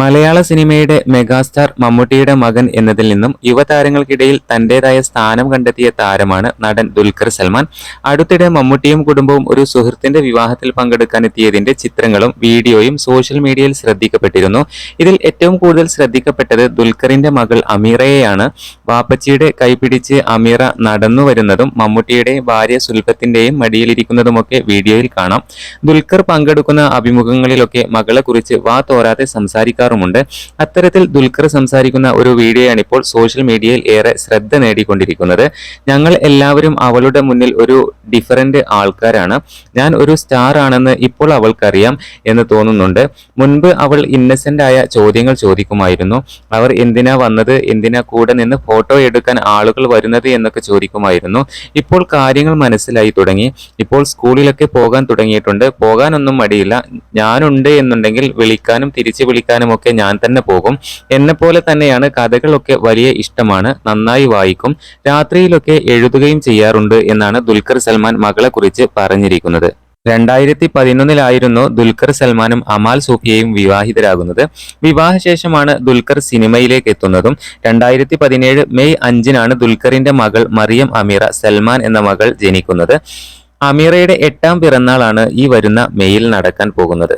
മലയാള സിനിമയുടെ മെഗാസ്റ്റാർ മമ്മൂട്ടിയുടെ മകൻ എന്നതിൽ നിന്നും യുവതാരങ്ങൾക്കിടയിൽ തന്റേതായ സ്ഥാനം കണ്ടെത്തിയ താരമാണ് നടൻ ദുൽഖർ സൽമാൻ. അടുത്തിടെ മമ്മൂട്ടിയും കുടുംബവും ഒരു സുഹൃത്തിന്റെ വിവാഹത്തിൽ പങ്കെടുക്കാനെത്തിയതിന്റെ ചിത്രങ്ങളും വീഡിയോയും സോഷ്യൽ മീഡിയയിൽ ശ്രദ്ധിക്കപ്പെട്ടിരുന്നു. ഇതിൽ ഏറ്റവും കൂടുതൽ ശ്രദ്ധിക്കപ്പെട്ടത് ദുൽഖറിന്റെ മകൾ അമീറയെയാണ്. വാപ്പച്ചിയുടെ കൈപിടിച്ച് അമീറ നടന്നു വരുന്നതും മമ്മൂട്ടിയുടെ ഭാര്യ സുൽഭത്തിന്റെയും മടിയിലിരിക്കുന്നതുമൊക്കെ വീഡിയോയിൽ കാണാം. ദുൽഖർ പങ്കെടുക്കുന്ന അഭിമുഖങ്ങളിലൊക്കെ മകളെക്കുറിച്ച് വാ തോരാതെ സംസാരിക്കാറുമുണ്ട് അത്തരത്തിൽ ദുൽഖർ സംസാരിക്കുന്ന ഒരു വീഡിയോയാണ് ഇപ്പോൾ സോഷ്യൽ മീഡിയയിൽ ഏറെ ശ്രദ്ധ നേടിക്കൊണ്ടിരിക്കുന്നത്. ഞങ്ങൾ എല്ലാവരും അവളുടെ മുന്നിൽ ഒരു ഡിഫറന്റ് ആൾക്കാരാണ്. ഞാൻ ഒരു സ്റ്റാർ ആണെന്ന് ഇപ്പോൾ അവൾക്കറിയാം എന്ന് തോന്നുന്നുണ്ട്. മുൻപ് അവൾ ഇന്നസെന്റ് ആയ ചോദ്യങ്ങൾ ചോദിക്കുമായിരുന്നു. അവർ എന്തിനാ വന്നത് എന്തിനാ കൂടെ നിന്ന് ഫോട്ടോ എടുക്കാൻ ആളുകൾ വരുന്നത് എന്നൊക്കെ ചോദിക്കുമായിരുന്നു. ഇപ്പോൾ കാര്യങ്ങൾ മനസ്സിലായി തുടങ്ങി. ഇപ്പോൾ സ്കൂളിലൊക്കെ പോകാൻ തുടങ്ങിയിട്ടുണ്ട്. പോകാനൊന്നും മടിയില്ല. ഞാനുണ്ട് എന്നുണ്ടെങ്കിൽ വിളിക്കാനും തിരിച്ചു വിളിക്കാനും ഒക്കെ ഞാൻ തന്നെ പോകും. എന്നെ പോലെ തന്നെയാണ് കഥകളൊക്കെ വലിയ ഇഷ്ടമാണ്. നന്നായി വായിക്കും. രാത്രിയിലൊക്കെ എഴുതുകയും ചെയ്യാറുണ്ട് എന്നാണ് ദുൽഖർ സൽമാൻ മകളെ കുറിച്ച് പറഞ്ഞിരിക്കുന്നത്. രണ്ടായിരത്തി പതിനൊന്നിലായിരുന്നു ദുൽഖർ സൽമാനും അമാൽ സൂഫിയയും വിവാഹിതരാകുന്നത്. വിവാഹശേഷമാണ് ദുൽഖർ സിനിമയിലേക്ക് എത്തുന്നതും. രണ്ടായിരത്തി പതിനേഴ് മെയ് അഞ്ചിനാണ് ദുൽഖറിന്റെ മകൾ മറിയം അമീറ സൽമാൻ എന്ന മകൾ ജനിക്കുന്നത്. അമീറയുടെ എട്ടാം പിറന്നാളാണ് ഈ വരുന്ന മെയ്യിൽ നടക്കാൻ പോകുന്നത്.